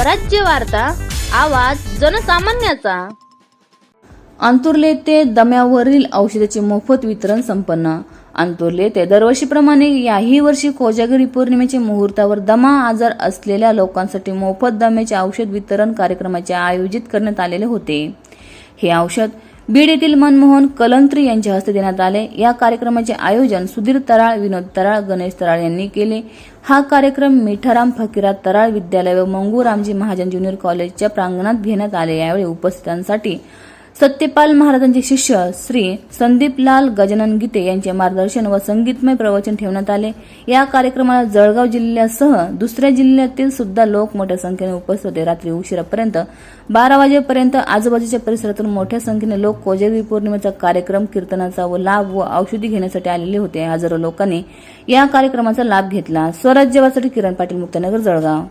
स्वराज्य वार्ता आवाज जनसामान्याचा. अंतुर्ले ते दम्यावरील औषधाचे मोफत वितरण संपन्न. अंतुर्ले ते दरवर्षीप्रमाणे याही वर्षी कोजागिरी पौर्णिमेच्या मुहूर्तावर दमा आजार असलेल्या लोकांसाठी मोफत दम्याचे औषध वितरण कार्यक्रमाचे आयोजित करण्यात आलेले होते. हे औषध बीड येथील मनमोहन कलंत्री यांच्या हस्ते देण्यात आले. या कार्यक्रमाचे आयोजन सुधीर तराळ विनोद तराळ गणेश तराळ यांनी केले. हा कार्यक्रम मिठाराम फकीरा तराळ विद्यालय व मंगू रामजी महाजन ज्युनियर कॉलेजच्या प्रांगणात घेण्यात आले. यावेळी उपस्थितांसाठी सत्यपाल महाराजांचे शिष्य श्री संदीपलाल गजानन गीते यांचे मार्गदर्शन व संगीतमय प्रवचन ठेवण्यात आले. या कार्यक्रमाला जळगाव जिल्ह्यासह दुसऱ्या जिल्ह्यातील सुद्धा लोक मोठ्या संख्येने उपस्थित होते. रात्री उशिरापर्यंत बारा वाजेपर्यंत आजूबाजूच्या परिसरातून मोठ्या संख्येने लोक कोजागिरी पौर्णिमेचा कार्यक्रम कीर्तनाचा व लाभ व औषधी घेण्यासाठी आलेले होते. हजारो लोकांनी या कार्यक्रमाचा लाभ घेतला. स्वराज्यवासाठी किरण पाटील मुक्तनगर जळगाव.